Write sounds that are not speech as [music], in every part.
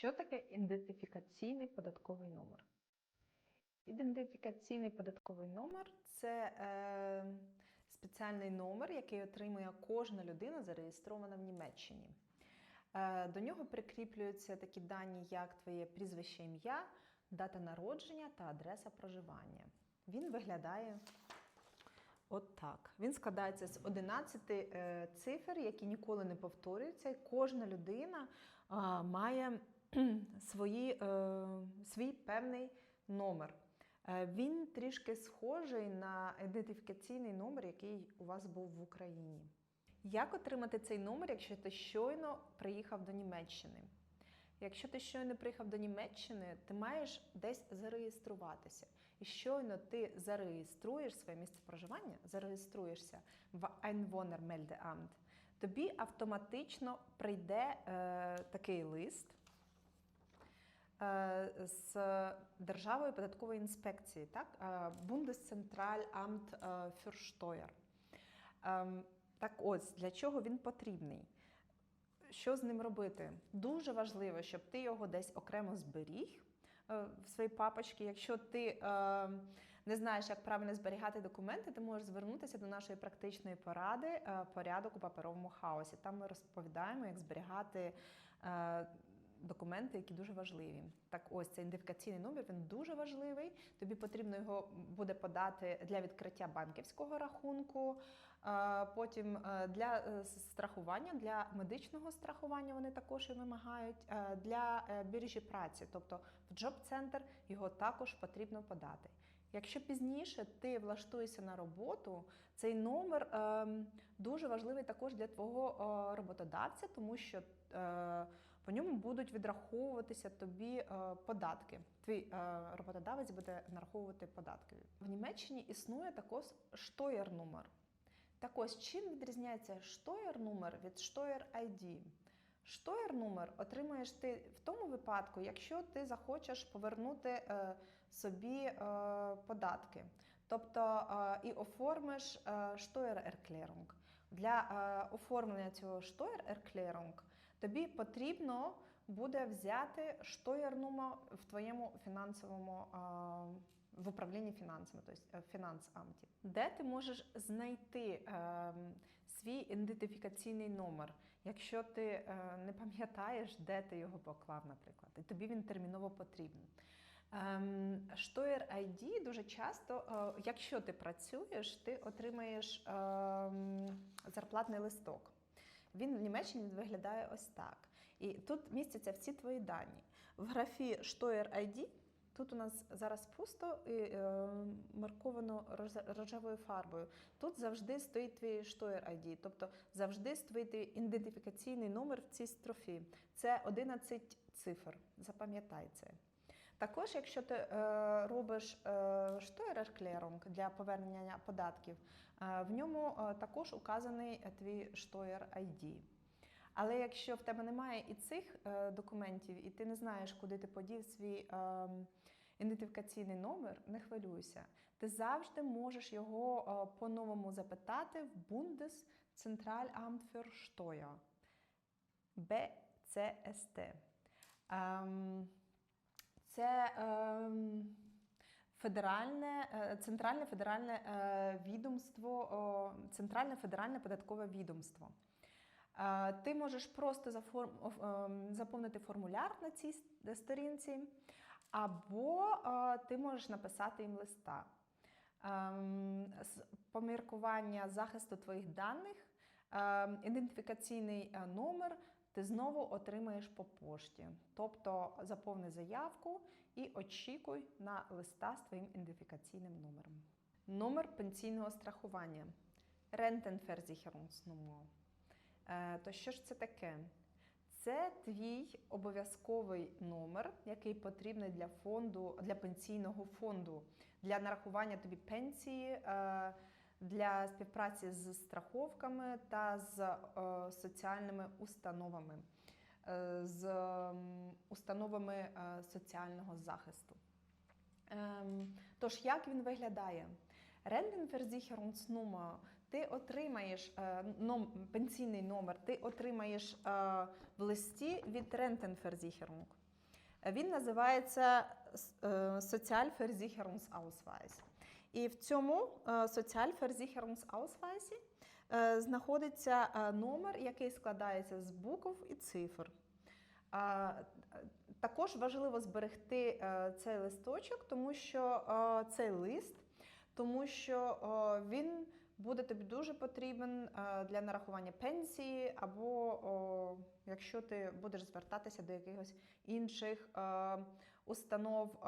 Що таке ідентифікаційний податковий номер? Ідентифікаційний податковий номер Це е, спеціальний номер, який отримує кожна людина, зареєстрована в Німеччині. Е, до нього прикріплюються такі дані, як твоє прізвище ім'я, дата народження та адреса проживання. Він виглядає от так. Він складається з 11 е, цифр, які ніколи не повторюються, і кожна людина е, має [clears throat] свої, е, свій певний номер. Е, Він трішки схожий на ідентифікаційний номер, який у вас був в Україні. Як отримати цей номер, якщо ти щойно приїхав до Німеччини? Якщо ти щойно приїхав до Німеччини, ти маєш десь зареєструватися. І щойно ти зареєструєш своє місце проживання, зареєструєшся в Einwohnermeldeamt, тобі автоматично прийде е, такий лист з Державної податкової інспекції, так? Е, Bundeszentralamt е, Steuer. Ем, Так ось, для чого він потрібний? Що з ним робити? Дуже важливо, щоб ти його десь окремо зберіг е, в своїй папочці. Якщо ти е, не знаєш, як правильно зберігати документи, ти можеш звернутися до нашої практичної поради е, порядок у паперовому хаосі. Там ми розповідаємо, як зберігати. Документи, які дуже важливі. Так, ось цей ідентифікаційний номер він дуже важливий. Тобі потрібно його буде подати для відкриття банківського рахунку, потім е, для е, страхування, для медичного страхування вони також і вимагають, е, для біржі праці, тобто в джоб-центр його також потрібно подати. Якщо пізніше ти влаштуєшся на роботу, цей номер е, дуже важливий також для твого роботодавця, тому що е, по ньому будуть відраховуватися тобі е, податки. Твій е, роботодавець буде нараховувати податки. В Німеччині існує також штоєр-номер. Так ось чим відрізняється штоєр-номер від штоєр-ID? Штоєр-номер отримаєш ти в тому випадку, якщо ти захочеш повернути е, собі податки. Тобто і оформиш Steuererklärung. Для оформлення цього Steuererklärung тобі потрібно буде взяти штоєр-номер в твоєму фінансовому е, в управлінні фінансами, тобто фінансамті, де ти можеш знайти е, свій ідентифікаційний номер, якщо ти е, не пам'ятаєш, де ти його поклав, наприклад, і тобі він терміново потрібен. Ем, Штоєр ID дуже часто, е, якщо ти працюєш, ти отримаєш ем, зарплатний листок. Він в Німеччині виглядає ось так. І тут містяться всі твої дані. В графі Штоєр ID Тут у нас зараз пусто і е, марковано рожевою фарбою. Тут завжди стоїть твій штоєр ID, тобто завжди стоїть твій ідентифікаційний номер в цій строфі. Це 11 цифр. Запам'ятай це. Також, якщо ти е, робиш е, штоєр-ерклерунг для повернення податків, е, в ньому е, також указаний твій штоєр ID. Але якщо в тебе немає і цих е, документів, і ти не знаєш, куди ти подів свій е, ідентифікаційний номер, не хвилюйся. Ти завжди можеш його е, по-новому запитати в Bundeszentralamt für Steuer. BCST. Ем, це ем, федеральне, е, центральне федеральне е, відомство, центральне федеральне податкове відомство. Е, Ти можеш просто ем, заповнити формуляр на цій сторінці, або ти можеш написати їм листа. Ем, з поміркування захисту твоїх даних, ідентифікаційний номер ти знову отримаєш по пошті. Тобто заповни заявку і очікуй на листа з твоїм ідентифікаційним номером. Номер пенсійного страхування. Rentenversicherungsnummer. Е, То що ж це таке? Це твій обов'язковий номер, який потрібний для фонду, для пенсійного фонду, для нарахування тобі пенсії, е, для співпраці з страховками та з е, соціальними установами, е, з установами е, соціального захисту. Ем, Тож, як він виглядає? Rentenversicherungsnummer ти отримаєш ном, пенсійний номер, ти отримаєш в листі від Rentenversicherung. Він називається Sozialversicherungsausweis. І в цьому е, Sozialversicherungsausweis е, знаходиться е, номер, який складається з букв і цифр. Е, Також важливо зберегти е, цей листочок, тому що е, цей лист, тому що е, він буде тобі дуже потрібен е, для нарахування пенсії, або якщо ти будеш звертатися до якихось інших е, установ е,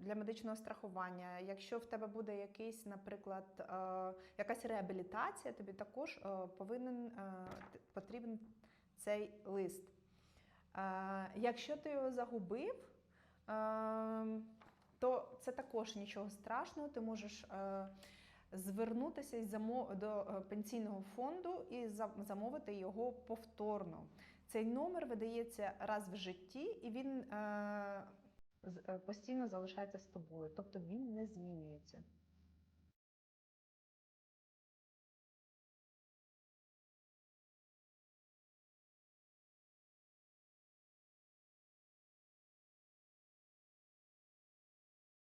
для медичного страхування. Якщо в тебе буде якийсь, наприклад, якась реабілітація, тобі також повинен потрібен цей лист. Якщо ти його загубив, е, то це також нічого страшного. Ти можеш звернутися до е, пенсійного фонду і замовити його повторно. Цей номер видається раз в житті, і він е, е, Постійно залишається з тобою, тобто він не змінюється.